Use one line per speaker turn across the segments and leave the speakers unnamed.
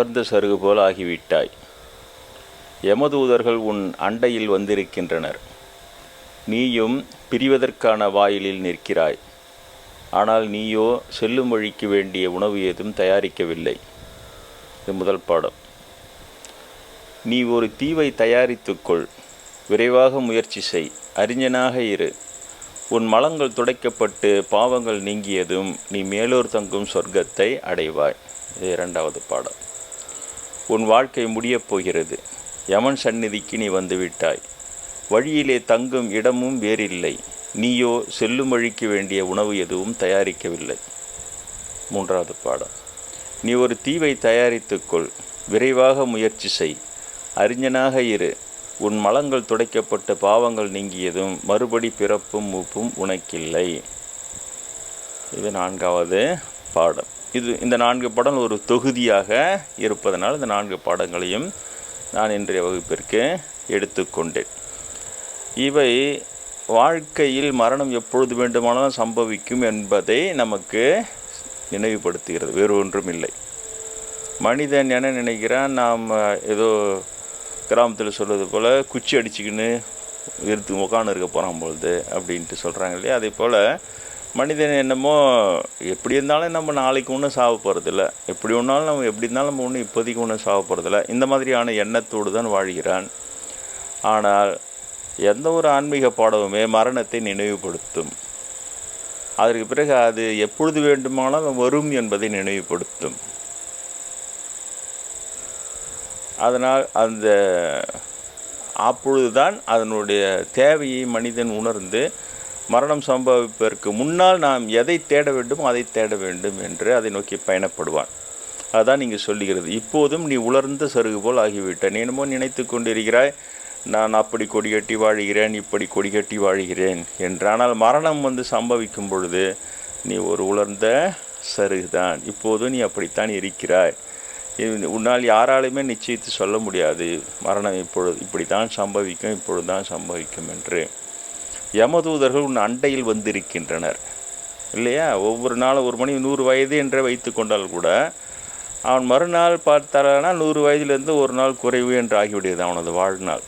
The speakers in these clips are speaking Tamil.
உலர்ந்த சருகு போல் ஆகிவிட்டாய். யமதூதர்கள் உன் அண்டையில் வந்திருக்கின்றனர். நீயும் பிரிவதற்கான வாயிலில் நிற்கிறாய். ஆனால் நீயோ செல்லும் வழிக்கு வேண்டிய உணவு ஏதும் தயாரிக்கவில்லை. இது முதல் பாடம். நீ ஒரு தீவை தயாரித்துக்கொள் விரைவாக முயற்சி செய். அறிஞனாக இரு. உன் மலங்கள் துடைக்கப்பட்டு பாவங்கள் நீங்கியதும் நீ மேலோர் தங்கும் சொர்க்கத்தை அடைவாய். இது இரண்டாவது பாடம். உன் வாழ்க்கை முடியப் போகிறது. யமன் சந்நிதிக்கு நீ வந்துவிட்டாய் வழியிலே தங்கும் இடமும் வேறில்லை. நீயோ செல்லும் வழிக்கு வேண்டிய உணவு எதுவும் தயாரிக்கவில்லை. மூன்றாவது பாடம். நீ ஒரு தீவை தயாரித்துக்கொள் விரைவாக முயற்சி செய். அறிஞனாக இரு. உன் மலங்கள் துடைக்கப்பட்ட பாவங்கள் நீங்கியதும் மறுபடி பிறப்பும் மூப்பும் உனக்கில்லை. இது நான்காவது பாடம். இது இந்த நான்கு படம் ஒரு தொகுதியாக இருப்பதனால் இந்த நான்கு பாடங்களையும் நான் இன்றைய வகுப்பிற்கு எடுத்துக்கொண்டேன். இவை வாழ்க்கையில் மரணம் எப்பொழுது வேண்டுமானாலும் சம்பவிக்கும் என்பதை நமக்கு நினைவுபடுத்துகிறது. வேறு ஒன்றும் இல்லை. மனிதன் என்ன நினைக்கிறான்? நாம் ஏதோ கிராமத்தில் சொல்வது போல் குச்சி அடிச்சுக்கின்னு எடுத்து உக்காந்து இருக்க போகிறான் பொழுது அப்படின்ட்டு சொல்கிறாங்க இல்லையா? அதே போல் மனிதன் என்னமோ எப்படி இருந்தாலும் நம்ம நாளைக்கு ஒன்றும் சாவ போகிறதில்ல எப்படி ஒன்றாலும் நம்ம எப்படி இருந்தாலும் நம்ம ஒன்றும் இப்போதைக்கு ஒன்றும் சாவ போகிறதில்ல இந்த மாதிரியான எண்ணத்தோடு தான் வாழ்கிறான். ஆனால் எந்த ஒரு ஆன்மீக பாடமுமே மரணத்தை நினைவுபடுத்தும். அதற்கு பிறகு அது எப்பொழுது வேண்டுமானாலும் வரும் என்பதை நினைவுபடுத்தும். அதனால் அந்த அப்பொழுதுதான் அதனுடைய தேவையை மனிதன் உணர்ந்து மரணம் சம்பவிப்பதற்கு முன்னால் நாம் எதை தேட வேண்டுமோ அதை தேட வேண்டும் என்று அதை நோக்கி பயணப்படுவான். அதான் நீங்கள் சொல்லுகிறது. இப்போதும் நீ உலர்ந்த சருகு போல் ஆகிவிட்ட நீ என்னமோ நினைத்து கொண்டிருக்கிறாய் நான் அப்படி கொடிகட்டி வாழ்கிறேன் இப்படி கொடிகட்டி வாழ்கிறேன் என்று. ஆனால் மரணம் வந்து சம்பவிக்கும் பொழுது நீ ஒரு உலர்ந்த சருகுதான். இப்போதும் நீ அப்படித்தான் இருக்கிறாய். உன்னால் யாராலுமே நிச்சயித்து சொல்ல முடியாது. மரணம் இப்பொழுது இப்படி தான் சம்பவிக்கும் இப்பொழுது தான் சம்பவிக்கும் என்று. யமதூதர்கள் உன் அண்டையில் வந்திருக்கின்றனர். இல்லையா? ஒவ்வொரு நாளும் ஒரு மணி நூறு வயது என்று வைத்து கொண்டால் கூட அவன் மறுநாள் பார்த்தாரானா நூறு வயதிலிருந்து ஒரு நாள் குறைவு என்று ஆகிவிடுகிறது அவனது வாழ்நாள்.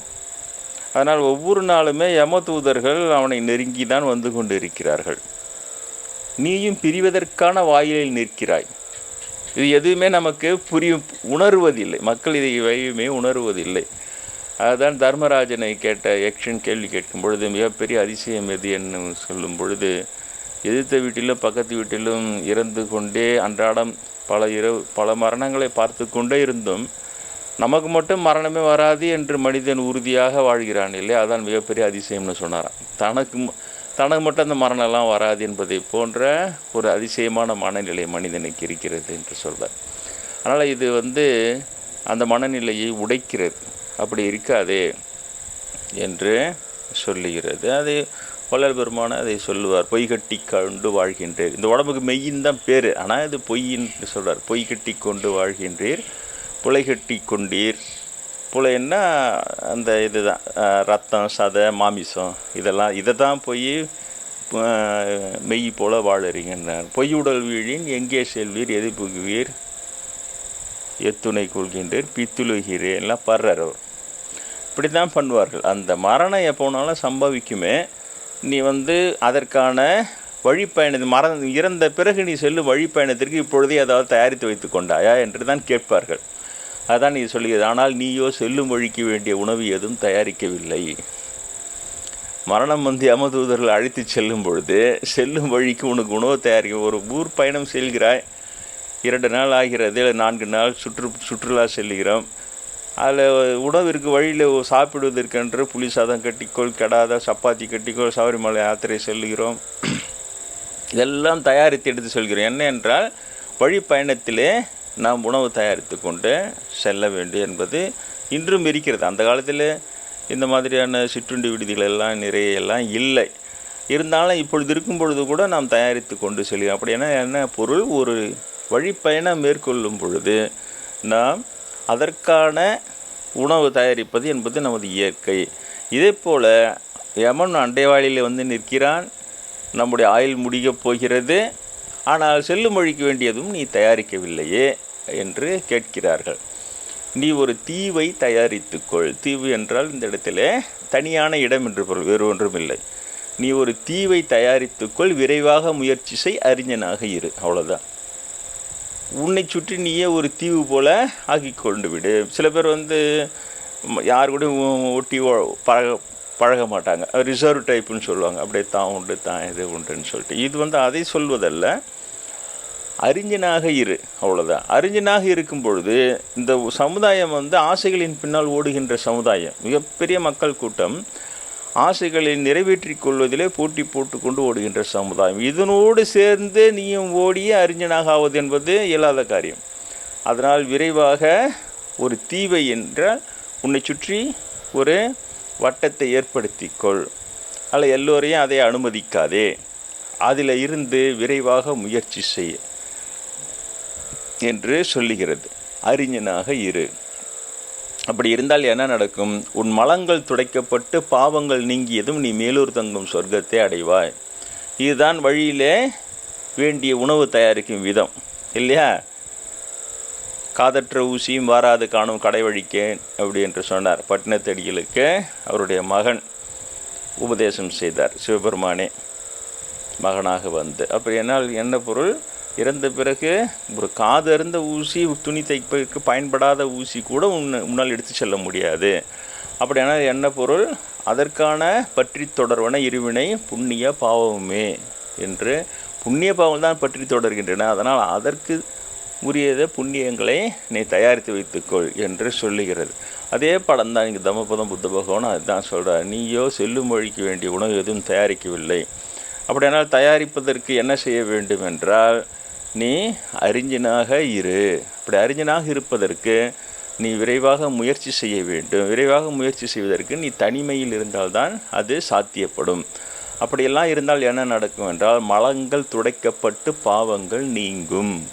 அதனால் ஒவ்வொரு நாளுமே யமதூதர்கள் அவனை நெருங்கி தான் வந்து கொண்டு இருக்கிறார்கள் நீயும் பிரிவதற்கான வாயிலில் நிற்கிறாய். இது எதுவுமே நமக்கு புரியும் உணர்வதில்லை. மக்கள் இதை எவையுமே உணர்வதில்லை. அதுதான் தர்மராஜனை கேட்ட யக்ஷன் கேள்வி கேட்கும் பொழுது மிகப்பெரிய அதிசயம் எது என்று சொல்லும் பொழுது எதிர்த்த வீட்டிலும் பக்கத்து வீட்டிலும் இறந்து கொண்டே அன்றாடம் பல இரவு பல மரணங்களை பார்த்து கொண்டே இருந்தும் நமக்கு மட்டும் மரணமே வராது என்று மனிதன் உறுதியாக வாழ்கிறான் இல்லை அதான் மிகப்பெரிய அதிசயம்னு சொன்னாராம். தனக்கு தனக்கு மட்டும் அந்த மரணம்லாம் வராது என்பதை போன்ற ஒரு அதிசயமான மனநிலை மனிதனுக்கு இருக்கிறது என்று சொல்வார். அதனால் இது வந்து அந்த மனநிலையை உடைக்கிறது. அப்படி இருக்காதே என்று சொல்லுகிறது. அது வள்ளல் பெருமான அதை சொல்லுவார். பொய் கட்டி கொண்டு வாழ்கின்றீர். இந்த உடம்புக்கு மெய்யின் தான் பேர். ஆனால் இது பொய்ன்னு சொல்கிறார் பொய் கட்டி கொண்டு வாழ்கின்றீர் புலை கட்டி கொண்டீர். புலைன்னா அந்த இதுதான். ரத்தம் சதை மாமிசம் இதெல்லாம் இதை தான் போய் மெய் போல வாழறீங்கன்றார் பொய்யுடல் வீழின் எங்கே செல்வீர் எது புகுவீர்? எத்துணை கொள்கின்றீர் பித்துலுகிறேன் எல்லாம் பர்றார் அவர். இப்படி தான் பண்ணுவார்கள். அந்த மரணம் எப்போனாலும் சம்பவிக்குமே. நீ வந்து அதற்கான வழிப்பயணத்து மரணம் இறந்த பிறகு நீ செல்லும் வழிப்பயணத்திற்கு இப்பொழுதே ஏதாவது தயாரித்து வைத்து கொண்டாயா என்று தான் கேட்பார்கள். அதான் நீ சொல்லுகிறது. ஆனால் நீயோ செல்லும் வழிக்கு வேண்டிய உணவு எதுவும் தயாரிக்கவில்லை. மரணம் வந்து யமதூதர்கள் அழைத்து செல்லும் பொழுது செல்லும் வழிக்கு உனக்கு உணவு தயாரிக்க ஒரு ஊர் பயணம் செல்கிறாய். இரண்டு நாள் ஆகிறது நான்கு நாள் சுற்று சுற்றுலா செல்கிறோம் அதில் உணவிற்கு வழியில் சாப்பிடுவதற்கென்று புளி சாதம் கட்டிக்கோள் கெடாத சப்பாத்தி கட்டிக்கோள் சபரிமலை யாத்திரை செல்கிறோம் இதெல்லாம் தயாரித்து எடுத்து செல்கிறோம். என்ன என்றால் வழி பயணத்திலே நாம் உணவு தயாரித்து கொண்டு செல்ல வேண்டும் என்பது இன்றும் இருக்கிறது. அந்த காலத்தில் இந்த மாதிரியான சிற்றுண்டி விடுதிகள் எல்லாம் நிறைய எல்லாம் இல்லை. இருந்தாலும் இப்பொழுது இருக்கும் பொழுது கூட நாம் தயாரித்து கொண்டு செல்கிறோம். அப்படின்னா என்ன பொருள்? ஒரு வழிப்பயணம் மேற்கொள்ளும் பொழுது நாம் அதற்கான உணவு தயாரிப்பது என்பது நமது இயற்கை. இதே போல் யமன் அண்டைவாளியில் வந்து நிற்கிறான். நம்முடைய ஆயுள் முடியப் போகிறது. ஆனால் செல்லும் வழிக்கு வேண்டியதும் நீ தயாரிக்கவில்லையே என்று கேட்கிறார்கள். நீ ஒரு தீவை தயாரித்துக்கொள் தீவு என்றால் இந்த இடத்துல தனியான இடம் என்று பொருள் வேறு ஒன்றும் இல்லை. நீ ஒரு தீவை தயாரித்துக்கொள் விரைவாக முயற்சி செய். அறிஞனாக இரு. அவ்வளோதான் உன்னை சுற்றி நீயே ஒரு தீவு போல ஆக்கி கொண்டு விடு. சில பேர் வந்து யார் கூட ஒட்டி பழக பழக மாட்டாங்க. ரிசர்வ் டைப்புன்னு சொல்லுவாங்க. அப்படியே தான் உண்டு தான் இது உண்டுன்னு சொல்லிட்டு. இது வந்து அதை சொல்வதல்ல. அறிஞனாக இரு அவ்வளோதான் அறிஞனாக இருக்கும் பொழுது இந்த சமுதாயம் வந்து ஆசைகளின் பின்னால் ஓடுகின்ற சமுதாயம். மிகப்பெரிய மக்கள் கூட்டம். ஆசைகளை நிறைவேற்றி கொள்வதிலே போட்டி போட்டுக்கொண்டு ஓடுகின்ற சமுதாயம். இதனோடு சேர்ந்து நீயும் ஓடியே அறிஞனாக ஆவது என்பது இயலாத காரியம். அதனால் விரைவாக ஒரு தீவை என்றால் உன்னை சுற்றி ஒரு வட்டத்தை ஏற்படுத்திக்கொள் அல்ல எல்லோரையும் அதை அனுமதிக்காதே. அதில் இருந்து விரைவாக முயற்சி செய். என்று சொல்லுகிறது. அறிஞனாக இரு. அப்படி இருந்தால் என்ன நடக்கும்? உன் மலங்கள் துடைக்கப்பட்டு பாவங்கள் நீங்கியதும் நீ மேலூர் தங்கும் சொர்க்கத்தை அடைவாய். இதுதான் வழியிலே வேண்டிய உணவு தயாரிக்கும் விதம். இல்லையா? காதற்ற ஊசியும் வாராது காணும் கடை வழிக்கேன் அப்படி என்று சொன்னார். பட்டினத்தடிகளுக்கு அவருடைய மகன் உபதேசம் செய்தார். சிவபெருமானே மகனாக வந்து. அப்படி என்னால் என்ன பொருள்? இறந்த பிறகு ஒரு காதறிந்த ஊசி துணி தைப்பதற்கு பயன்படாத ஊசி கூட உன்னை உன்னால் எடுத்து செல்ல முடியாது. அப்படியானால் என்ன பொருள்? அதற்கான பற்றி தொடர்வன இருவினை புண்ணிய பாவமே என்று புண்ணிய பாவம் தான் பற்றி தொடர்கின்றன. அதனால் அதற்கு உரியத புண்ணியங்களை நீ தயாரித்து வைத்துக்கொள் என்று சொல்லுகிறது. அதே படம் தான் இங்கே தமபதம் புத்த பகவான் அதுதான் சொல்கிறார் நீயோ செல்லும் வழிக்கு வேண்டிய உணவு எதுவும் தயாரிக்கவில்லை. அப்படியானால் தயாரிப்பதற்கு என்ன செய்ய வேண்டும் என்றால் நீ அறிஞனாக இரு. அப்படி அறிஞனாக இருப்பதற்கு நீ விரைவாக முயற்சி செய்ய வேண்டும். விரைவாக முயற்சி செய்வதற்கு நீ தனிமையில் இருந்தால்தான் அது சாத்தியப்படும். அப்படியெல்லாம் இருந்தால் என்ன நடக்கும் என்றால் மலங்கள் துடைக்கப்பட்டு பாவங்கள் நீங்கும்.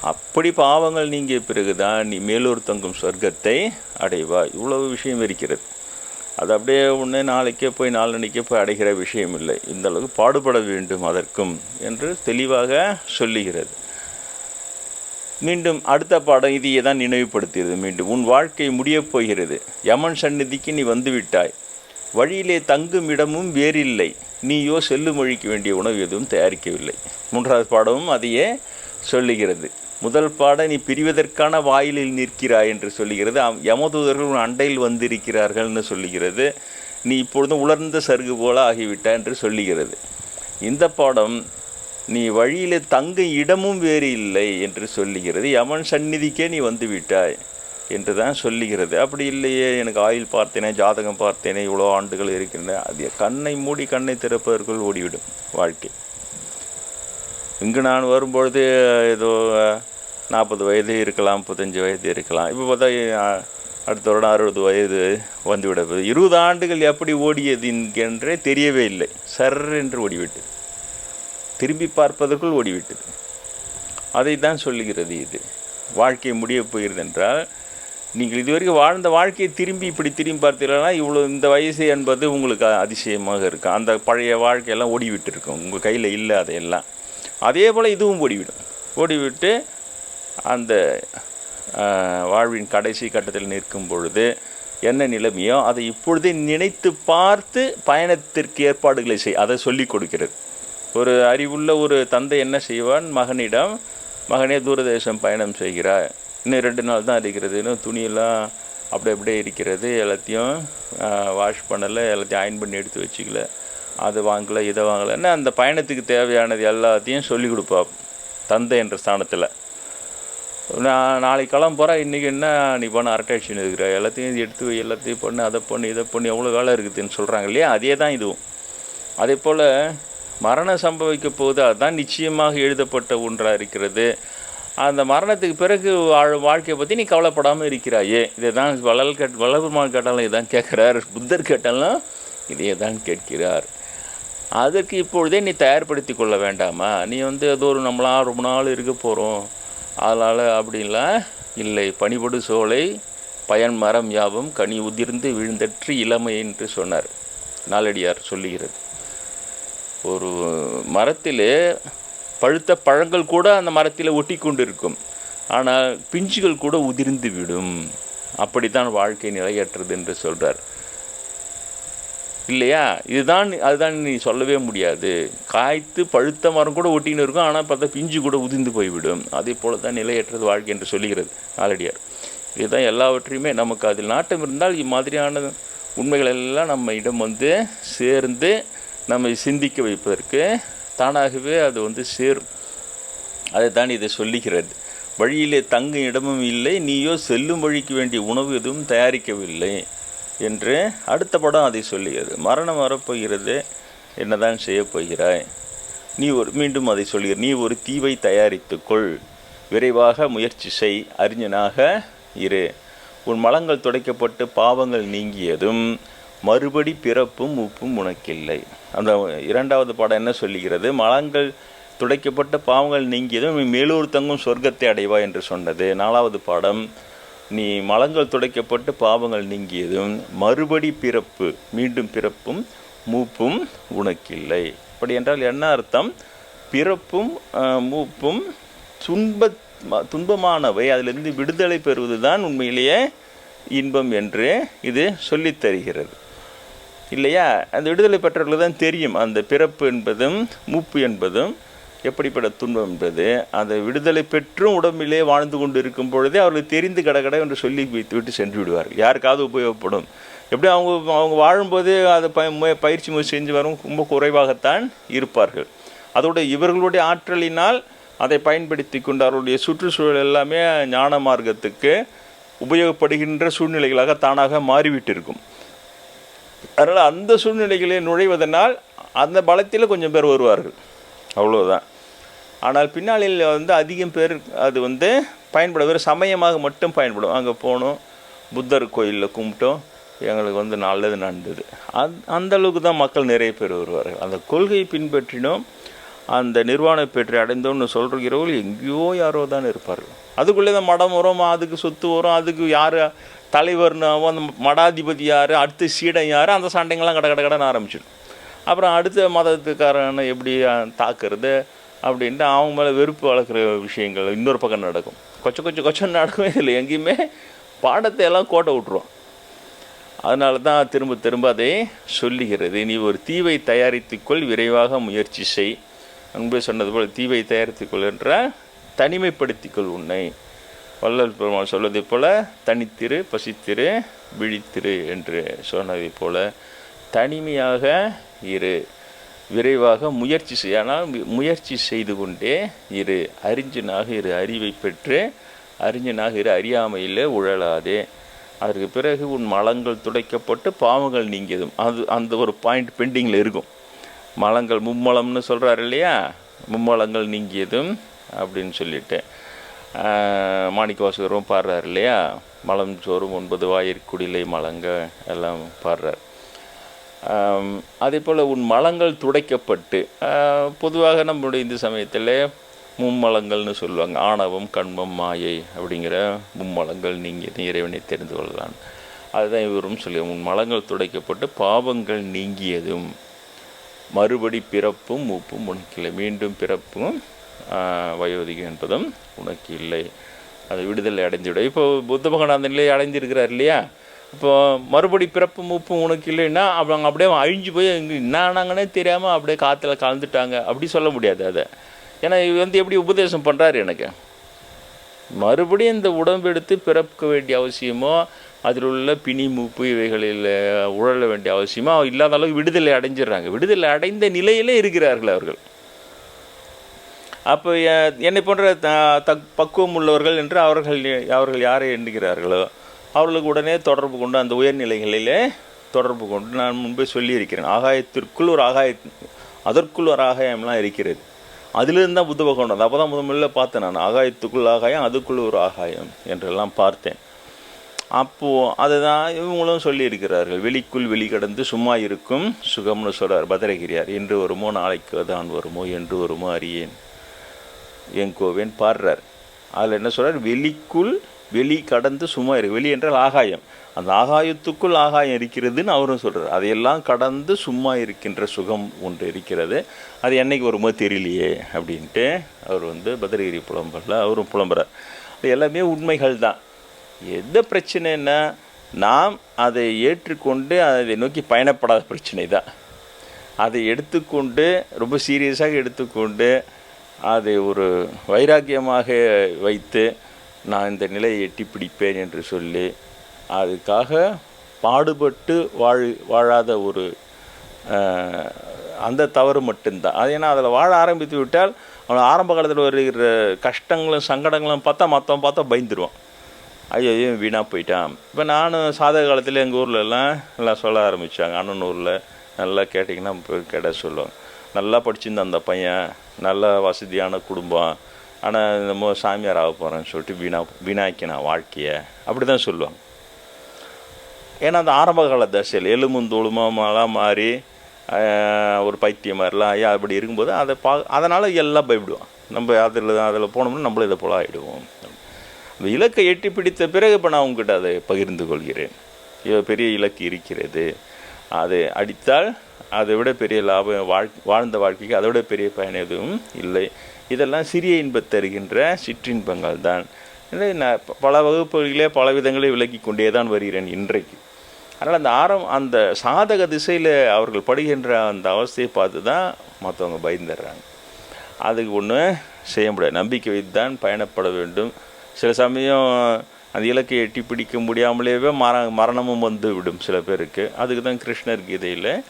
அப்படி பாவங்கள் நீங்கிய பிறகுதான் நீ மேலூர் தங்கும் சொர்க்கத்தை அடைவாய். இவ்வளவு விஷயம் இருக்கிறது. அது அப்படியே ஒன்று நாளைக்கே போய் நாளன்னைக்கே போய் அடைகிற விஷயம் இல்லை இந்த அளவுக்கு பாடுபட வேண்டும் அதற்கும் என்று தெளிவாக சொல்லுகிறது. மீண்டும் அடுத்த பாடம் இதையே தான் நினைவுபடுத்தியது. மீண்டும் உன் வாழ்க்கை முடியப் போகிறது. யமன் சந்நிதிக்கு நீ வந்துவிட்டாய் வழியிலே தங்கும் இடமும் வேறில்லை. நீயோ செல்லும் வழிக்கு வேண்டிய உணவு எதுவும் தயாரிக்கவில்லை. மூன்றாவது பாடமும் அதையே சொல்லுகிறது. முதல் பாட நீ பிரிவதற்கான வாயிலில் நிற்கிறாய் என்று சொல்லுகிறது. அம்- யமதூதர்கள் உன் அண்டையில் வந்திருக்கிறார்கள்னு சொல்லுகிறது. நீ இப்பொழுதும் உலர்ந்த சருகு போல ஆகிவிட்ட என்று சொல்லுகிறது. இந்த பாடம் நீ வழியிலே தங்கும் இடமும் வேறு இல்லை என்று சொல்லுகிறது. யமன் சந்நிதிக்கே நீ வந்து விட்டாய் என்று தான் சொல்லுகிறது. அப்படி இல்லையே எனக்கு ஆயில் பார்த்தேனே ஜாதகம் பார்த்தேனே இவ்வளோ ஆண்டுகள் இருக்கின்றன. அது கண்ணை மூடி கண்ணை திறப்பதற்குள் ஓடிவிடும் வாழ்க்கை. இங்கு நான் வரும்பொழுது ஏதோ நாற்பது வயது இருக்கலாம் முப்பத்தஞ்சு வயது இருக்கலாம். இப்போ பார்த்தா அடுத்த வருடம் அறுபது வயது வந்துவிடப்போது இருபது ஆண்டுகள் எப்படி ஓடியது என்கின்றே தெரியவே இல்லை. சர் என்று ஓடிவிட்டது. திரும்பி பார்ப்பதற்குள் ஓடிவிட்டது. அதை தான் சொல்லுகிறது இது. வாழ்க்கை முடியப் போகிறது என்றால் நீங்கள் இதுவரைக்கும் வாழ்ந்த வாழ்க்கையை திரும்பி இப்படி திரும்பி பார்த்தீங்கன்னா இவ்வளோ இந்த வயசு என்பது உங்களுக்கு அதிசயமாக இருக்கும். அந்த பழைய வாழ்க்கையெல்லாம் ஓடிவிட்டு இருக்கும் உங்கள் கையில் இல்லை அதையெல்லாம். அதே போல் இதுவும் ஓடிவிடும். ஓடிவிட்டு அந்த வாழ்வின் கடைசி கட்டத்தில் நிற்கும் பொழுது என்ன நிலைமையோ அதை இப்பொழுதே நினைத்து பார்த்து பயணத்திற்கு ஏற்பாடுகளை செய் அதை சொல்லிக் கொடுக்கிறது. ஒரு அறிவுள்ள ஒரு தந்தை என்ன செய்வான்? மகனிடம் மகனே தூரதேசம் பயணம் செய்கிறாய். இன்னும் ரெண்டு நாள் தான் இருக்கிறது. இன்னும் துணியெல்லாம் அப்படி அப்படியே இருக்கிறது. எல்லாத்தையும் வாஷ் பண்ணலை. எல்லாத்தையும் அயன் பண்ணி எடுத்து வச்சுக்கல. அது வாங்கலை இதை வாங்கலைன்னு அந்த பயணத்துக்கு தேவையானது எல்லாத்தையும் சொல்லி கொடுப்பா தந்தை என்ற ஸ்தானத்தில். நான் நாளைக்கு கிளம்ப போகிறேன் இன்றைக்கி என்ன நீ பண்ண அரட்டை அடிச்சுன்னு இருக்கிற? எல்லாத்தையும் எடுத்து வை எல்லாத்தையும் பண்ணு அதை பண்ணு இதை பண்ணு எவ்வளோ வேலை இருக்குதுன்னு சொல்கிறாங்க இல்லையா? அதே தான் இதுவும். அதே போல் மரணம் சம்பவிக்க போது அதுதான் நிச்சயமாக எழுதப்பட்ட ஒன்றாக இருக்கிறது. அந்த மரணத்துக்கு பிறகு வாழ் வாழ்க்கையை பற்றி நீ கவலைப்படாமல் இருக்கிறாயே. இதை தான் வளல் கட் வளபெருமான் கேட்டாலும் இதான் கேட்குறார். புத்தர் கேட்டாலும் இதையே தான் கேட்கிறார். அதற்கு இப்பொழுதே நீ தயார்படுத்தி கொள்ள வேண்டாமா? நீ வந்து ஏதோ ஒரு நம்மளாம் ரொம்ப நாள் இருக்க போகிறோம் அதனால் அப்படின்லாம் இல்லை. பனிபடு சோலை பயன் மரம் யாவும் கனி உதிர்ந்து விழுந்தற்று இளமை என்று சொன்னார். நாலடியார் சொல்லுகிறது. ஒரு மரத்திலே பழுத்த பழங்கள் கூட அந்த மரத்தில் ஒட்டி கொண்டு இருக்கும் ஆனால் பிஞ்சுகள் கூட உதிர்ந்து விடும். அப்படித்தான் வாழ்க்கை நிலையற்றது என்று சொல்கிறார் இல்லையா? இதுதான் அதுதான் நீ சொல்லவே முடியாது. காய்த்து பழுத்த மரம் கூட ஒட்டின்னு இருக்கும் ஆனால் பார்த்தா பிஞ்சு கூட உதிர்ந்து போய்விடும். அதே போல தான் நிலையற்றது வாழ்க்கை என்று சொல்லுகிறது நாலடியார் இதுதான் எல்லாவற்றையுமே நமக்கு அதில் நாட்டம் இருந்தால் இம்மாதிரியான உண்மைகள் எல்லாம் நம்ம இடம் வந்து சேர்ந்து நம்மை சிந்திக்க வைப்பதற்கு தானாகவே அது வந்து சேரும். அதுதான் இதை சொல்லுகிறது. வழியிலே தங்கும் இடமும் இல்லை நீயோ செல்லும் வழிக்கு வேண்டிய உணவு எதுவும் தயாரிக்கவில்லை. என்று அடுத்த படம் அதை சொல்லுகிறது மரணம் வரப்போகிறது என்னதான் செய்யப் போகிறாய்? நீ ஒரு மீண்டும் அதை சொல்லுகிற நீ ஒரு தீவை தயாரித்துக்கொள் விரைவாக முயற்சி செய். அறிஞனாக இரு. உன் மலங்கள் துடைக்கப்பட்டு பாவங்கள் நீங்கியதும் மறுபடி பிறப்பும் உப்பும் உனக்கில்லை. அந்த இரண்டாவது படம் என்ன சொல்லுகிறது? மலங்கள் துடைக்கப்பட்ட பாவங்கள் நீங்கியதும் மேலூர் தங்கும் சொர்க்கத்தை அடைவாய் என்று சொன்னது. நாலாவது பாடம் நீ மலங்கள் துடைக்கப்பட்டு பாவங்கள் நீங்கியதும் மறுபடி பிறப்பு மீண்டும் பிறப்பும் மூப்பும் உனக்கில்லை. அப்படி என்றால் என்ன அர்த்தம்? பிறப்பும் மூப்பும் துன்ப துன்பமானவை. அதிலிருந்து விடுதலை பெறுவது தான் உண்மையிலேயே இன்பம் என்று இது சொல்லித்தருகிறது இல்லையா? அந்த விடுதலை பெற்றவர்களுக்கு தான் தெரியும். அந்த பிறப்பு என்பதும் மூப்பு என்பதும் எப்படிப்பட்ட துன்பம் என்பது அந்த விடுதலை பெற்றும் உடம்பிலே வாழ்ந்து கொண்டு இருக்கும் பொழுதே அவர்களுக்கு தெரிந்து கடகட என்று சொல்லி வைத்து விட்டு சென்று விடுவார் யாருக்காவது உபயோகப்படும். எப்படி அவங்க அவங்க வாழும்போது அதை ப மு- பயிற்சி முயற்சி செஞ்சு வரும் ரொம்ப குறைவாகத்தான் இருப்பார்கள். அதோட இவர்களுடைய ஆற்றலினால் அதை பயன்படுத்தி கொண்டு அவர்களுடைய சுற்றுச்சூழல் எல்லாமே ஞான மார்க்கத்துக்கு உபயோகப்படுகின்ற சூழ்நிலைகளாக தானாக மாறிவிட்டிருக்கும். அதனால் அந்த சூழ்நிலைகளில் நுழைவதனால் அந்த பலத்தில் கொஞ்சம் பேர் வருவார்கள். அவ்வளோதான் ஆனால் பின்னாளில் வந்து அதிகம் பேர் அது வந்து பயன்பட வெறும் சமயமாக மட்டும் பயன்படும். அங்கே போனோம் புத்தர் கோயிலில் கும்பிட்டோம். எங்களுக்கு வந்து நல்லது நடந்தது. அந் அந்த அளவுக்கு தான் மக்கள் நிறைய பேர் வருவார்கள். அந்த கொள்கையை பின்பற்றினோம். அந்த நிர்வாண பெற்று அடைந்தோம்னு சொல்கிறவர்கள் எங்கேயோ யாரோ தான் இருப்பார்கள். அதுக்குள்ளே தான் மடம் வரும் அதுக்கு சொத்து வரும் அதுக்கு யார் தலைவர்னாவோ அந்த மடாதிபதி யார் அடுத்த சீடன் யார் அந்த சண்டைங்கள்லாம் கட கட கடன்னு ஆரம்பிச்சிடும். அப்புறம் அடுத்த மதத்துக்காரனை எப்படி தாக்குறது? அப்படின்ட்டு அவங்க மேலே வெறுப்பு வளர்க்குற விஷயங்கள் இன்னொரு பக்கம் நடக்கும். கொச்ச கொச்ச கொச்சம் நடக்கவே இல்லை. எங்கேயுமே பாடத்தை எல்லாம் கோட்டை விட்டுருவோம் அதனால தான் திரும்ப திரும்ப அதை சொல்லுகிறது. நீ ஒரு தீவை தயாரித்துக்கொள் விரைவாக முயற்சி செய். அன்பு சொன்னது போல் தீவை தயாரித்துக்கொள் என்ற தனிமைப்படுத்திக்கொள் உன்னை. வள்ளல் பெருமாள் சொல்வதை போல் தனித்திரு பசித்திரு விழித்திரு என்று சொன்னதைப் போல் தனிமையாக இரு. விரைவாக முயற்சி செய் ஆனால் முயற்சி செய்து கொண்டே இரு அறிஞனாக இரு அறிவை பெற்று அறிஞனாக இரு அறியாமையில் உழலாதே. அதற்கு பிறகு உன் மலங்கள் துடைக்கப்பட்டு பாவங்கள் நீங்கியதும். அது அந்த ஒரு பாயிண்ட் பெண்டிங்கில் இருக்கும். மலங்கள் மும்மலம்னு சொல்கிறார் இல்லையா? மும்மலங்கள் நீங்கியதும் அப்படின்னு சொல்லிட்டு. மாணிக்கவாசகரும் பாடுறார் இல்லையா? மலம் சோறும் ஒன்பது வாயிற்குடிலை மலங்க எல்லாம் பாடுறார். அதே போல் உன் மலங்கள் துடைக்கப்பட்டு பொதுவாக நம்முடைய இந்து சமயத்தில் மும்மலங்கள்னு சொல்லுவாங்க. ஆணவம் கண்மம் மாயை அப்படிங்கிற மும்மலங்கள் நீங்கள் இறைவனை தெரிந்து கொள்ளலாம். அதுதான் இவரும் சொல்லி உன் மலங்கள் துடைக்கப்பட்டு பாவங்கள் நீங்கியதும் மறுபடி பிறப்பும் மூப்பும் உனக்கு இல்லை. மீண்டும் பிறப்பும் வயோதிகம் என்பதும் உனக்கு இல்லை. அது விடுதலை அடைந்துவிடும். இப்போ புத்த பகவான் அந்த நிலையை அடைஞ்சிருக்கிறார் இல்லையா? இப்போ மறுபடி பிறப்பு மூப்பு உனக்கு இல்லைன்னா அவங்க அப்படியே அழிஞ்சு போய் இங்கே என்ன ஆனாங்கன்னே தெரியாமல் அப்படியே காற்றுல கலந்துட்டாங்க. அப்படி சொல்ல முடியாது அதை. ஏன்னா இது வந்து எப்படி உபதேசம் பண்ணுறாரு எனக்கு? மறுபடியும் இந்த உடம்பு எடுத்து பிறக்க வேண்டிய அவசியமோ அதில் உள்ள பிணி மூப்பு இவைகளில் உழல வேண்டிய அவசியமோ இல்லாத அளவுக்கு விடுதலை அடைஞ்சிடுறாங்க. விடுதலை அடைந்த நிலையிலே இருக்கிறார்கள் அவர்கள். அப்போ என்னை போன்ற த- தக் பக்குவம் உள்ளவர்கள் என்று அவர்கள் அவர்கள் யாரை எண்ணுகிறார்களோ அவர்களுக்கு உடனே தொடர்பு கொண்டு அந்த உயர்நிலைகளிலே தொடர்பு கொண்டு நான் முன்பே சொல்லியிருக்கிறேன். ஆகாயத்திற்குள் ஒரு ஆகாய அதற்குள் ஒரு ஆகாயம்லாம் இருக்கிறது. அதிலிருந்து தான் புத்த பகவான் வந்தது அப்போ தான் முதல் முதல்ல பார்த்தேன் நான். ஆகாயத்துக்குள் ஆகாயம் அதுக்குள் ஒரு ஆகாயம் என்றெல்லாம் பார்த்தேன். அப்போது அதை தான் இவங்களும் சொல்லியிருக்கிறார்கள். வெளிக்குள் வெளி கடந்து சும்மா இருக்கும் சுகம்னு சொல்கிறார் பத்திரகிரியார் என்று வருமோ நாளைக்கு தான் வருமோ என்று வருமோ அறியேன். எங்கோவேன் பாடுறார். அதில் என்ன சொல்கிறார் வெளிக்குள் வெளி கடந்து சும்மா இருக்கு வெளி என்றால் ஆகாயம். அந்த ஆகாயத்துக்குள் ஆகாயம் இருக்கிறதுன்னு அவரும் சொல்கிறார் அதையெல்லாம் கடந்து சும்மா இருக்கின்ற சுகம் ஒன்று இருக்கிறது. அது என்னைக்கு வருமோ தெரியலையே அப்படின்ட்டு அவர் வந்து பத்ரகிரி புலம்பரில் அவரும் புலம்புறார். அது எல்லாமே உண்மைகள் தான். எந்த பிரச்சனைன்னா நாம் அதை ஏற்றுக்கொண்டு அதை நோக்கி பயணப்படாத பிரச்சனை தான். அதை எடுத்துக்கொண்டு ரொம்ப சீரியஸாக எடுத்துக்கொண்டு அதை ஒரு வைராக்கியமாக வைத்து நான் இந்த நிலையை எட்டி பிடிப்பேன் என்று சொல்லி அதுக்காக பாடுபட்டு வாழ் வாழாத ஒரு அந்த தவறு மட்டும்தான். அது ஏன்னா அதில் வாழ ஆரம்பித்து விட்டால் அவன் ஆரம்ப காலத்தில் வருகிற கஷ்டங்களும் சங்கடங்களும் பார்த்தா மற்றவன் பார்த்தா பயந்துருவான். ஐயோ ஐயோ வீணாக போயிட்டான். இப்போ நானும் சாதக காலத்தில் எங்கள் ஊர்ல எல்லாம் சொல்ல ஆரம்பித்தாங்க அண்ணன் ஊரில் நல்லா கேட்டிங்கன்னா இப்போ கேட்ட சொல்லுவாங்க. நல்லா படிச்சிருந்த அந்த பையன். நல்ல வசதியான குடும்பம். ஆனால் நம்ம சாமியார் ஆக போகிறேன்னு சொல்லிட்டு வீணா வீணாக்கினான் வாழ்க்கையை அப்படி தான் சொல்லுவாங்க. ஏன்னா அந்த ஆரம்பகால தசையில் எலும்பும் தோளுமாலாம் மாறி ஒரு பைத்தியம் மாதிரிலாம் ஐயா அப்படி இருக்கும்போது அதை பா அதனால் எல்லாம் பயப்படுவான் நம்ம அதில் அதில் போனோம்னா நம்மளும் இதை போல ஆகிடுவோம் அந்த இலக்கை எட்டி பிடித்த பிறகு இப்போ நான் உங்ககிட்ட அதை பகிர்ந்து கொள்கிறேன். இது பெரிய இலக்கு இருக்கிறது. அது அடித்தால் அதை விட பெரிய லாபம் வாழ் வாழ்ந்த வாழ்க்கைக்கு அதை விட பெரிய பயன் எதுவும் இல்லை. இதெல்லாம் சிறிய இன்பத் தருகின்ற சிற்றின்பங்கள் தான். இதை நான் பல வகுப்புகளிலே பல விதங்களை விளக்கி கொண்டே தான் வருகிறேன் இன்றைக்கு. அதனால் அந்த ஆரம் அந்த சாதக திசையில் அவர்கள் படுகின்ற அந்த அவஸ்தையை பார்த்து தான் மற்றவங்க பயந்துடுறாங்க. அதுக்கு ஒன்று செய்ய முடியாது. நம்பிக்கை வைத்து தான் பயணப்பட வேண்டும். சில சமயம் அந்த இலக்கை எட்டி பிடிக்க முடியாமலேயே மர மரணமும் வந்து விடும் சில பேருக்கு. அதுக்கு தான் கிருஷ்ணர் கீதையில்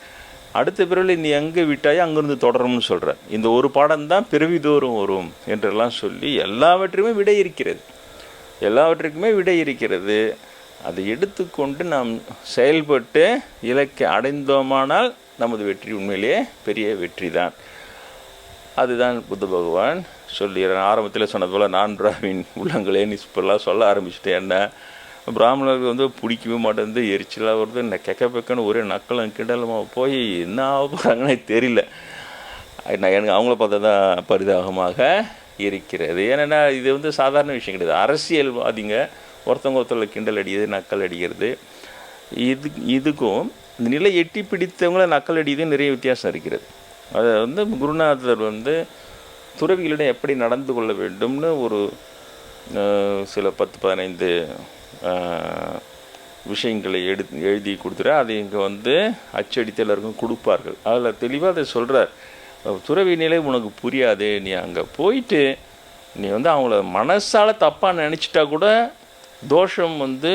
அடுத்த பிறவில் நீ எங்கே விட்டாயோ அங்கேருந்து தொடரும்னு சொல்கிறார் இந்த ஒரு பாடம் தான் பிறவிதோறும் வரும் என்றெல்லாம் சொல்லி எல்லாவற்றையுமே விடை இருக்கிறது. எல்லாவற்றுக்குமே விடை இருக்கிறது. அதை எடுத்துக்கொண்டு நாம் செயல்பட்டு இலக்கை அடைந்தோமானால் நமது வெற்றி உண்மையிலேயே பெரிய வெற்றி தான் அதுதான் புத்த பகவான் சொல்லிடுறேன் ஆரம்பத்தில் சொன்னது போல் நான் பிராமின் நீ இப்பெல்லாம் சொல்ல ஆரம்பிச்சிட்டேன் என்ன பிராமணருக்கு வந்து பிடிக்கவே மாட்டேங்குது எரிச்சலாக வருது. இந்த கெக்க பெக்கன்னு ஒரே நக்கலும் கிண்டலுமா போய் என்ன ஆக போகிறாங்கன்னு தெரியல. நான் எனக்கு அவங்கள பார்த்தா தான் பரிதாபமாக இருக்கிறது. ஏன்னா இது வந்து சாதாரண விஷயம் கிடையாது. அரசியல்வாதிங்க ஒருத்தவங்க ஒருத்தவங்களை கிண்டல் அடிக்கிறது நக்கல் அடிக்கிறது. இது இதுக்கும் இந்த நிலை எட்டி பிடித்தவங்கள நக்கல் அடிக்கிறது நிறைய வித்தியாசம் இருக்கிறது. அதை வந்து குருநாதர் வந்து துறவிகளிடம் எப்படி நடந்து கொள்ள வேண்டும்னு ஒரு சில பத்து பதினைந்து விஷயங்களை எடு எழுதி கொடுத்துரு அதை இங்கே வந்து அச்சடித்து எல்லாருக்கும் கொடுப்பார்கள். அதில் தெளிவாக அதை சொல்கிறார் துறவி நிலை உனக்கு புரியாது நீ அங்கே போயிட்டு நீ வந்து அவங்கள மனசால் தப்பாக நினச்சிட்டா கூட தோஷம் வந்து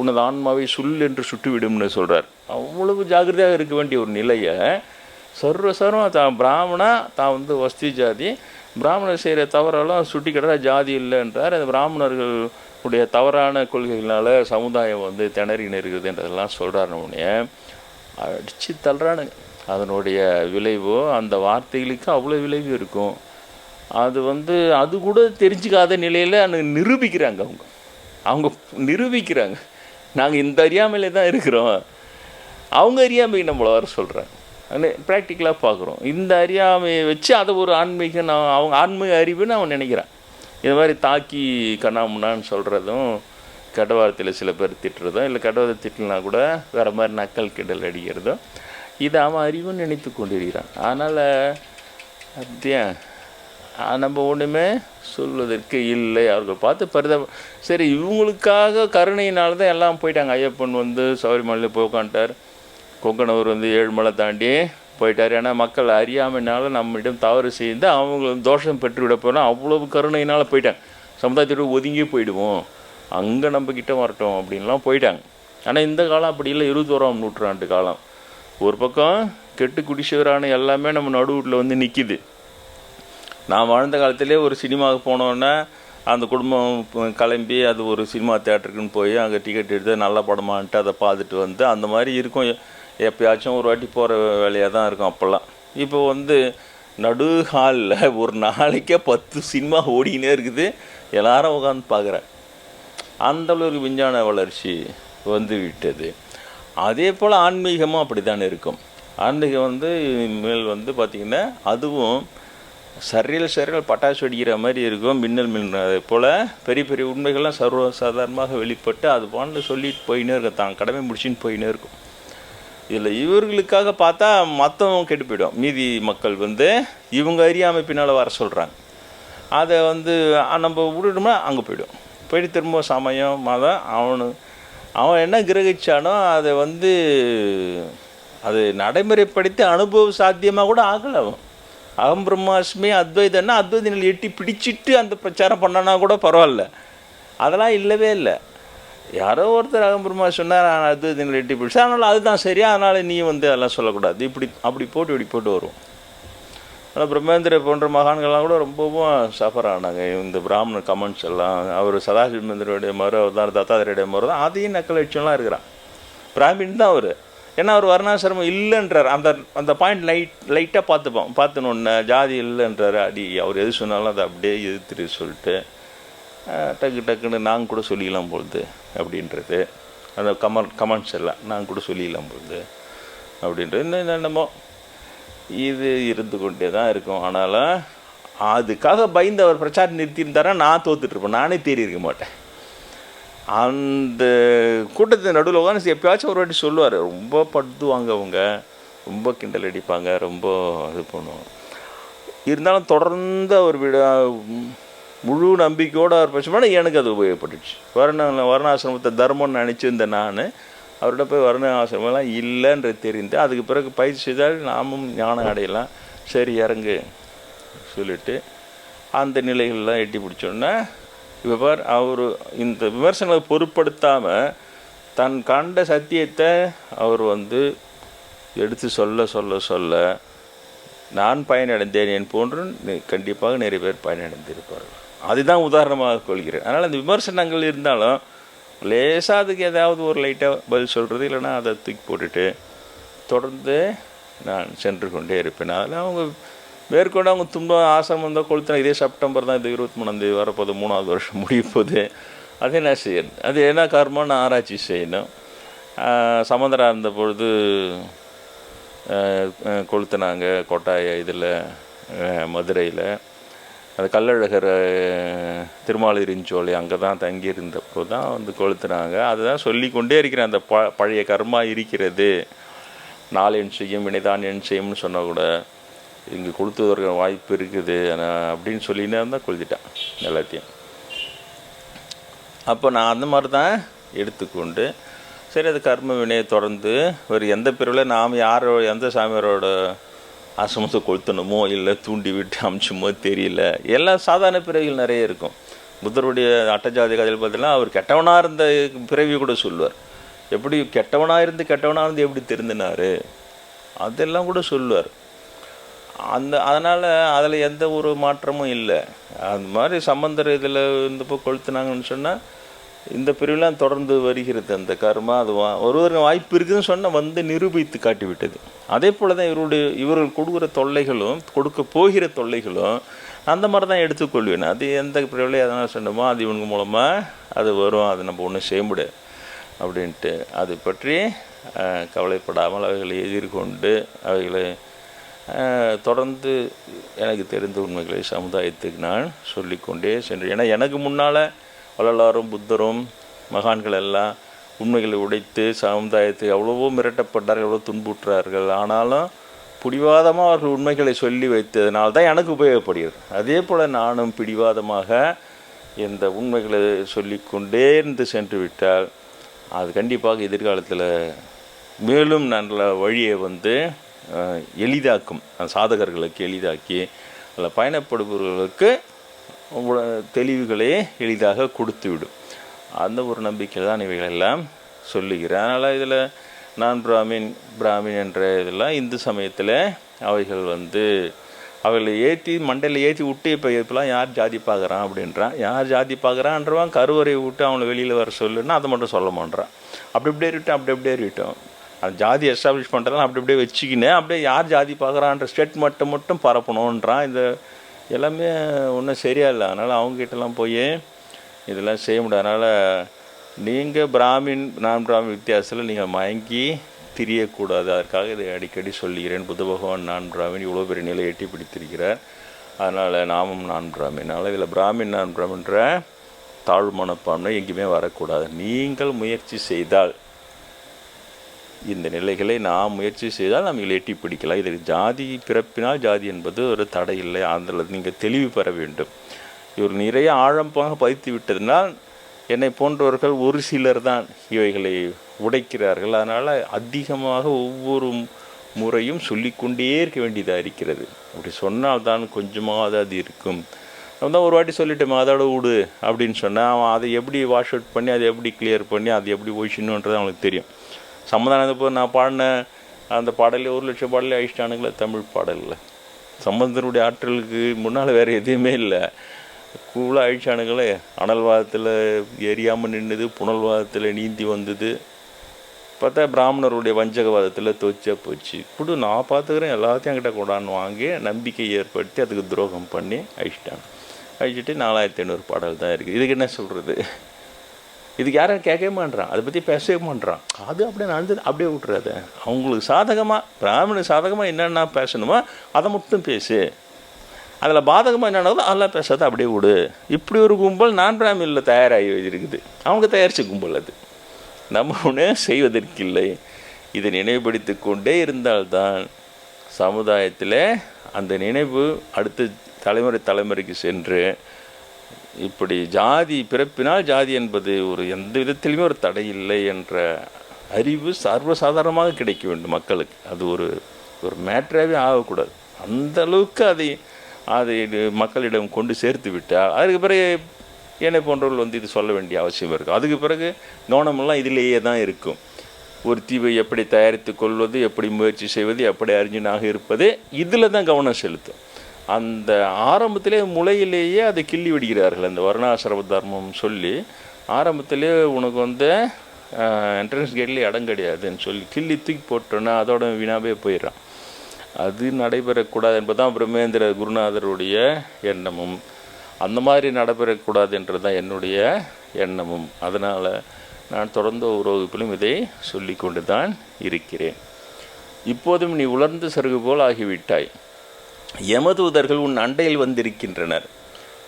உனது ஆன்மாவை சுல் என்று சுட்டுவிடும்னு சொல்கிறார் அவ்வளவு ஜாக்கிரதையாக இருக்க வேண்டிய ஒரு நிலையை சர்வசர்வம் தான் பிராமணா தான் வந்து வஸ்தி ஜாதி. பிராமணர் செய்கிற தவறெல்லாம் சுட்டி கிடந்தா ஜாதி இல்லைன்றார். அந்த பிராமணர்கள் உடைய தவறான கொள்கைகளால் சமுதாயம் வந்து திணறின்னு இருக்குதுன்றதெல்லாம் சொல்கிறாருன்னு அடித்து தள்ளுறானுங்க. அதனுடைய விளைவோ அந்த வார்த்தைகளுக்கு அவ்வளோ விளைவு இருக்கும். அது வந்து அது கூட தெரிஞ்சுக்காத நிலையில் அன்னைக்கு நிரூபிக்கிறாங்க அவங்க. அவங்க நிரூபிக்கிறாங்க. நாங்கள் இந்த அறியாமையில தான் இருக்கிறோம். அவங்க அறியாமை நம்மளை வர சொல்கிறாங்க ப்ராக்டிக்கலாக பார்க்குறோம். இந்த அறியாமையை வச்சு அதை ஒரு ஆன்மீக நான் அவங்க ஆன்மீக அறிவுன்னு அவன் நினைக்கிறான். இது மாதிரி தாக்கி கண்ணாமுன்னான்னு சொல்கிறதும் கெட்ட வார்த்தையில் சில பேர் திட்டுறதும் இல்லை கெட்ட வார்த்தை திட்டலனா கூட வேறு மாதிரி நக்கல் கிடல் அடிக்கிறதும் இது அவன் அறிவுன்னு நினைத்து கொண்டிருக்கிறான். அதனால் அப்படியா நம்ம ஒன்றுமே சொல்வதற்கு இல்லை. அவர்கள் பார்த்து பரிதாப சரி இவங்களுக்காக கருணையினால தான் எல்லாம் போயிட்டாங்க. ஐயப்பன் வந்து சௌரிமலையில் போய் உட்காந்துட்டார் கொங்கணவர் வந்து ஏழுமலை தாண்டி போயிட்டார். ஏன்னா மக்கள் அறியாமைனால நம்மிடம் தவறு செய்து அவங்களும் தோஷம் பெற்றுவிட போனால் அவ்வளவு கருணையினால் போயிட்டாங்க. சமுதாயத்தோட ஒதுங்கி போயிடுவோம். அங்கே நம்ம கிட்ட வரட்டும் அப்படின்லாம் போயிட்டாங்க. ஆனால் இந்த காலம் அப்படி இல்லை. இருபத்தோராம் நூற்றாண்டு காலம். ஒரு பக்கம் கெட்டு குடிசவரான எல்லாமே நம்ம நடுவீட்டில் வந்து நிற்கிது நான் வாழ்ந்த காலத்திலே ஒரு சினிமாவுக்கு போனோன்னே அந்த குடும்பம் கிளம்பி அது ஒரு சினிமா தேட்டருக்குன்னு போய் அங்கே டிக்கெட் எடுத்து நல்ல படமான்ட்டு அதை பார்த்துட்டு வந்து அந்த மாதிரி இருக்கும். எப்பயாச்சும் ஒரு வாட்டி போகிற வேலையாக தான் இருக்கும் அப்போல்லாம். இப்போ வந்து நடு ஹாலில் ஒரு நாளைக்கே பத்து சினிமா ஓடிக்கினே இருக்குது. எல்லாரும் உட்காந்து பார்க்குறேன் அந்தளவுக்கு விஞ்ஞான வளர்ச்சி வந்து விட்டது. அதே போல் ஆன்மீகமும் அப்படி இருக்கும். ஆன்மீகம் வந்து மேல் வந்து பார்த்திங்கன்னா அதுவும் சரியல் சரியல் பட்டாசு வெடிக்கிற மாதிரி இருக்கும். மின்னல் மின்னல் போல் பெரிய பெரிய உண்மைகள்லாம் சர்வ சாதாரணமாக வெளிப்பட்டு அது பாண்டு சொல்லிட்டு போயினே இருக்கும். தான் கடமை முடிச்சுன்னு போயினே இருக்கும். இதில் இவர்களுக்காக பார்த்தா மற்றவங்க கெட்டு போயிடும். மீதி மக்கள் வந்து இவங்க அறியாமை பின்னால் வர சொல்கிறாங்க அதை வந்து நம்ம விட்டுட்டோம்னா அங்கே போயிடும். போயிட்டு திரும்ப சமயம் மதம் அவனு அவன் என்ன கிரகிச்சானோ அதை வந்து அது நடைமுறைப்படுத்தி அனுபவ சாத்தியமாக கூட ஆகலை அவன். அகம் பிரம்மாஸ்மி அத்வைதன்னா அத்வைத நிலை எட்டி பிடிச்சிட்டு அந்த பிரச்சாரம் பண்ணனா கூட பரவாயில்ல. அதெல்லாம் இல்லவே இல்லை. யாரோ ஒருத்தர் அகம் சொன்னார் நான் அது நிலை எட்டி பிடிச்சா அதனால் அதுதான் சரியா அதனால் நீ வந்து அதெல்லாம் சொல்லக்கூடாது. இப்படி அப்படி போட்டு இப்படி போட்டு வரும் ஆனால் பிரம்மேந்திர போன்ற மகான்கள்லாம் கூட ரொம்பவும் சஃபர் ஆனாங்க. இந்த பிராமண கமெண்ட்ஸ் எல்லாம் அவர் சதாசிவமேந்திரோடைய மறு அவதார் தத்தாத்திரையுடைய மறு தான் அதையும் நக்கல் வச்செல்லாம் இருக்கிறான். பிராமின் தான் அவர். ஏன்னா அவர் வர்ணாசிரமம் இல்லைன்றார். அந்த அந்த பாயிண்ட் லைட் லைட்டாக பார்த்துப்போம். பார்த்துனொன்னே ஜாதி இல்லைன்றாரு. அடி அவர் எது சொன்னாலும் அதை அப்படியே எதிர்த்துட்டு சொல்லிட்டு டக்கு டக்குன்னு நாங்கள் கூட சொல்லிக்கலாம் பொழுது அப்படின்றது. அந்த கமெண்ட் கமெண்ட்ஸ் எல்லாம் நாங்கள் கூட சொல்லிக்கலாம் பொழுது அப்படின்றது. இன்னும் என்னமோ இது இருந்து கொண்டே தான் இருக்கும். ஆனாலும் அதுக்காக பயந்து அவர் பிரச்சாரம் நிறுத்தியிருந்தாரா நான் தோத்துட்ருப்பேன் நானே தேறி இருக்க மாட்டேன். அந்த கூட்டத்து நடுவில் உட்காந்து எப்பயாச்சும் ஒரு வாட்டி சொல்லுவார். ரொம்ப படுத்துவாங்க அவங்க. ரொம்ப கிண்டல் அடிப்பாங்க. ரொம்ப இது பண்ணுவாங்க. இருந்தாலும் தொடர்ந்து அவர் விட முழு நம்பிக்கையோடு அவர் பேசும்போது எனக்கு அது உபயோகப்பட்டுச்சு. வர்ண வர்ணாசிரமத்தை தர்மம்னு நினச்சிருந்தேன் நான் அவர்கிட்ட போய் வர்ண ஆசிரமெல்லாம் இல்லைன்றது தெரிந்து அதுக்கு பிறகு பயிற்சி செய்தால் நாமும் ஞானம் அடையலாம். சரி இறங்கு சொல்லிட்டு அந்த நிலைகள்லாம் எட்டி பிடிச்சோன்னே இப்போ பார் அவர் இந்த விமர்சனங்களை பொருட்படுத்தாமல் தன் கண்ட சத்தியத்தை அவர் வந்து எடுத்து சொல்ல சொல்ல சொல்ல நான் பயனடைந்தேன் என் போன்று கண்டிப்பாக நிறைய பேர் பயனடைந்திருப்பார்கள். அதுதான் உதாரணமாக கொள்கிறேன். அதனால் அந்த விமர்சனங்கள் இருந்தாலும் லேசாக அதுக்கு ஏதாவது ஒரு லைட்டாக பதில் சொல்கிறது இல்லைன்னா அதை தூக்கி போட்டுட்டு தொடர்ந்து நான் சென்று கொண்டே இருப்பேன். அதில் அவங்க மேற்கொண்டு அவங்க துன்பம் ஆசிரமம் வந்தால் கொளுத்தினா இதே செப்டம்பர் தான் இது இருபத்தி மூணாந்தேதி வரப்போது மூணாவது வருஷம் முடிய போகுது. அது என்ன செய்யணும் அது என்ன காரணமாக நான் ஆராய்ச்சி செய்யணும். சமந்தராக சமந்தரா இருந்த பொழுது கொளுத்தினாங்க கொளுத்துனாங்க கொட்டாய இதில் மதுரையில். அது கள்ளழகர் திருமாலிருஞ்சோலை அங்கே தான் தங்கியிருந்தப்போ தான் வந்து கொளுத்துனாங்க. அதுதான் சொல்லி கொண்டே இருக்கிறேன் அந்த ப பழைய கர்மா இருக்கிறது. நாள் என் செய்யும் வினைதான் என் செய்யும்னு சொன்னால் கூட இங்கே கொளுத்துவதற்கு வாய்ப்பு இருக்குது அப்படின்னு சொல்லினே இருந்தால் கொளுத்திட்டேன் எல்லாத்தையும். அப்போ நான் அந்த மாதிரி தான் எடுத்துக்கொண்டு சரி அது கர்ம வினையை தொடர்ந்து ஒரு எந்த பிரிவில் நாம் யாரோ எந்த சாமியாரோட ஆசிரமத்தை கொளுத்தணுமோ இல்லை தூண்டி விட்டு அமிச்சுமோ தெரியல. எல்லாம் சாதாரண பிறவிகள் நிறைய இருக்கும். புத்தருடைய அட்டஜாதி கதையில் பார்த்தீங்கன்னா அவர் கெட்டவனாக இருந்த பிறவி கூட சொல்லுவார். எப்படி கெட்டவனாக இருந்து கெட்டவனாக இருந்து எப்படி திருந்தினார்? அதெல்லாம் கூட சொல்லுவார். அந்த அதனால் அதில் எந்த ஒரு மாற்றமும் இல்லை. அந்த மாதிரி சம்பந்தர் இதில் இருந்தப்போ கொளுத்துனாங்கன்னு சொன்னால் இந்த பிரிவுலாம் தொடர்ந்து வருகிறது அந்த கர்மா அது வா- ஒருவருக்கு வாய்ப்பு இருக்குதுன்னு சொன்னால் வந்து நிரூபித்து காட்டிவிட்டது. அதே போல் தான் இவருடைய இவர்கள் கொடுக்குற தொல்லைகளும் கொடுக்க போகிற தொல்லைகளும் அந்த மாதிரி தான் எடுத்துக்கொள்வேன். அது எந்த பிரிவில் எதனால் சொன்னோமோ அது இவங்க மூலமாக அது வரும் அது நம்ம ஒன்றும் செய்ய முடியாது அப்படின்ட்டு. அது பற்றி கவலைப்படாமல் அவைகளை எதிர்கொண்டு அவைகளை தொடர்ந்து எனக்கு தெரிந்த உண்மைகளை சமுதாயத்துக்கு நான் சொல்லிக்கொண்டே சென்றேன். ஏன்னா எனக்கு முன்னால் வள்ளலாரும் புத்தரும் மகான்கள் எல்லாம் உண்மைகளை உடைத்து சமுதாயத்துக்கு எவ்வளவோ மிரட்டப்பட்டார்கள் எவ்வளோ துன்புற்றார்கள். ஆனாலும் பிடிவாதமாக அவர்கள் உண்மைகளை சொல்லி வைத்ததுனால தான் எனக்கு உபயோகப்படுகிறது. அதே போல் நானும் பிடிவாதமாக இந்த உண்மைகளை சொல்லிக்கொண்டே இருந்து சென்று விட்டால் அது கண்டிப்பாக எதிர்காலத்தில் மேலும் நல்ல வழியை வந்து எளிதாக்கும். சாதகர்களுக்கு எளிதாக்கி அதில் பயணப்படுபவர்களுக்கு தெளிவுகளே எளிதாக கொடுத்துவிடும். அந்த ஒரு நம்பிக்கையில் தான் இவைகளெல்லாம் சொல்லுகிறேன். அதனால் இதில் நான் பிராமின் பிராமின் என்ற இதெல்லாம் இந்து சமயத்தில் அவைகள் வந்து அவளை ஏற்றி மண்டையில் ஏற்றி விட்டு இப்போ இப்போலாம் யார் ஜாதி பார்க்குறான் அப்படின்றான் யார் ஜாதி பார்க்குறான்றவன் கருவறை விட்டு அவனை வெளியில் வர சொல்லுன்னா அதை மட்டும் சொல்ல மாட்டான் அப்படி இப்படியே இருக்கட்டும் அப்படி அப்படியே இருக்கட்டும். அந்த ஜாதி எஸ்டாப்ளிஷ் பண்ணுறதுலாம் அப்படி அப்படியே வச்சுக்கினேன் அப்படியே யார் ஜாதி பார்க்குறான்ற ஸ்டேட் மட்டும் மட்டும் பரப்பணுன்றான் இந்த எல்லாமே ஒன்றும் சரியா இல்லை அதனால் அவங்ககிட்டலாம் போய் இதெல்லாம் செய்ய முடியாது. அதனால் நீங்கள் பிராமின் நான் பிராமின் வித்தியாசத்தில் நீங்கள் மயங்கி திரியக்கூடாது. அதற்காக இதை அடிக்கடி சொல்லுகிறேன். புத்த பகவான் நான் பிராமின் இவ்வளோ பெரிய நிலை எட்டி பிடித்திருக்கிறார். அதனால் நாமும் நான் பிராமின். இதில் பிராமின் நான் பிராமின்ற தாழ்வு மனப்பான்மை எங்கேயுமே வரக்கூடாது. நீங்கள் முயற்சி செய்தால் இந்த நிலைகளை நாம் முயற்சி செய்தால் நம்ம எட்டி பிடிக்கலாம். இது ஜாதி பிறப்பினால் ஜாதி என்பது ஒரு தடை இல்லை. அதில் நீங்கள் தெளிவு பெற வேண்டும். இவர் நிறைய ஆழமாக பதித்து விட்டதினால் என்னை போன்றவர்கள் ஒரு சிலர் தான் இவைகளை உடைக்கிறார்கள். அதனால் அதிகமாக ஒவ்வொரு முறையும் சொல்லிக்கொண்டே இருக்க வேண்டியதாக இருக்கிறது. அப்படி சொன்னால்தான் கொஞ்சமாவது அது இருக்கும். நம்ம தான் ஒரு வாட்டி சொல்லிட்டோம் அதோட விடு அப்படின்னு சொன்னால் அவன் அதை எப்படி வாஷ் அவுட் பண்ணி அதை எப்படி கிளியர் பண்ணி அது எப்படி ஒழிச்சணுன்றது அவனுக்கு தெரியும். சம்மதானது இப்போ நான் பாடின அந்த பாடலே ஒரு லட்சம் பாடலே அழிச்சிட்டானுங்களே தமிழ் பாடலில். சம்பந்தனுடைய ஆற்றலுக்கு முன்னால் வேறு எதுவுமே இல்லை. கூலாக அழிச்சானுங்களே அனல்வாதத்தில் எரியாமல் நின்றுது புனல்வாதத்தில் நீந்தி வந்தது. பார்த்தா பிராமணருடைய வஞ்சகவாதத்தில் தொச்சா போச்சு. கொடு நான் பார்த்துக்கிறேன் எல்லாத்தையும் என்கிட்ட கொண்டான்னு வாங்கி நம்பிக்கை ஏற்படுத்தி அதுக்கு துரோகம் பண்ணி அழிச்சிட்டாங்க. அழிச்சிட்டு நாலாயிரத்தி ஐநூறு பாடல் தான் இருக்குது இதுக்கு என்ன சொல்கிறது இதுக்கு யாரும் கேட்கவே மாட்றான். அதை பற்றி பேசவே மாட்றான். அது அப்படியே நடந்தது அப்படியே விட்டுறாத. அவங்களுக்கு சாதகமாக பிராமணனுக்கு சாதகமாக என்னென்ன பேசணுமோ அதை மட்டும் பேசு. அதில் பாதகமாக என்னென்னதோ அதெல்லாம் பேசாத அப்படியே விடு. இப்படி ஒரு கும்பல் நான் பிராமினில் தயாராகி இருக்குது அவங்க தயாரித்த கும்பல் அது. நம்ம ஒன்று செய்வதற்கில்லை. இதை நினைவுபடுத்தி கொண்டே இருந்தால்தான் சமுதாயத்தில் அந்த நினைவு அடுத்த தலைமுறை தலைமுறைக்கு சென்று இப்படி ஜாதி பிறப்பினால் ஜாதி என்பது ஒரு எந்த விதத்திலுமே ஒரு தடை இல்லை என்ற அறிவு சர்வசாதாரணமாக கிடைக்க வேண்டும் மக்களுக்கு. அது ஒரு ஒரு மேட்ராகவே ஆகக்கூடாது. அந்த அளவுக்கு அதை அதை மக்களிடம் கொண்டு சேர்த்து விட்டால் அதுக்கு பிறகு என்னை போன்றவர்கள் வந்து இது சொல்ல வேண்டிய அவசியம் இருக்கும். அதுக்கு பிறகு கவனமெல்லாம் இதிலேயே தான் இருக்கும். ஒரு தீவை எப்படி தயாரித்து கொள்வது எப்படி முயற்சி செய்வது எப்படி அறிஞனாக இருப்பது இதில் தான் கவனம் செலுத்தும். அந்த ஆரம்பத்திலே முளையிலேயே அதை கிள்ளி விடுகிறார்கள் அந்த வர்ணாசிரம தர்மம் சொல்லி ஆரம்பத்திலே உனக்கு வந்து என்ட்ரன்ஸ் கேட்லேயே இடம் கிடையாதுன்னு சொல்லி கிள்ளி தூக்கி போட்டோன்னா அதோட வீணாகவே போயிடறான். அது நடைபெறக்கூடாது என்பதுதான் பிரம்மேந்திர குருநாதருடைய எண்ணமும். அந்த மாதிரி நடைபெறக்கூடாது என்றது தான் என்னுடைய எண்ணமும். அதனால் நான் தொடர்ந்து ஒரு வகுப்பிலும் இதை சொல்லி கொண்டு தான் இருக்கிறேன். இப்போதும் நீ உலர்ந்து சருகு போல் ஆகிவிட்டாய். யமதூதர்கள் உன் அண்டையில் வந்திருக்கின்றனர்.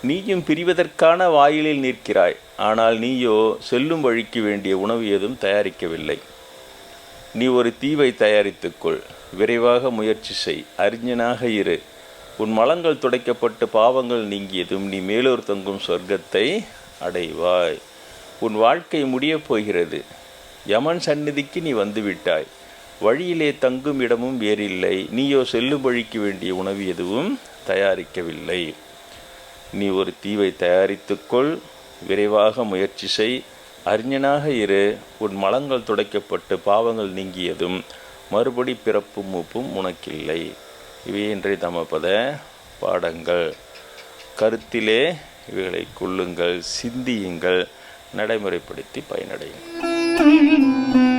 நீயும் பிரிவதற்கான வாயிலில் நிற்கிறாய். ஆனால் நீயோ செல்லும் வழிக்கு வேண்டிய உணவு ஏதும் தயாரிக்கவில்லை. நீ ஒரு தீவை தயாரித்துக்கொள். விரைவாக முயற்சி செய். அறிஞனாக இரு. உன் மலங்கள் துடைக்கப்பட்டு பாவங்கள் நீங்கியதும் நீ மேலோர் தங்கும் சொர்க்கத்தை அடைவாய். உன் வாழ்க்கை முடியப் போகிறது. யமன் சந்நிதிக்கு நீ வந்துவிட்டாய். வழியிலே தங்கும் இடமும் வேறில்லை. நீயோ செல்லும் வழிக்கு வேண்டிய உணவு எதுவும் தயாரிக்கவில்லை. நீ ஒரு தீவை தயாரித்துக்கொள். விரைவாக முயற்சி செய். அறிஞனாக இரு. உன் மலங்கள் துடைக்கப்பட்டு பாவங்கள் நீங்கியதும் மறுபடி பிறப்பும் மூப்பும் உனக்கில்லை. இவை இன்றைய தமப்பத பாடங்கள். கருத்திலே இவைகளை கொள்ளுங்கள் சிந்தியுங்கள் நடைமுறைப்படுத்தி பயனடையுங்கள்.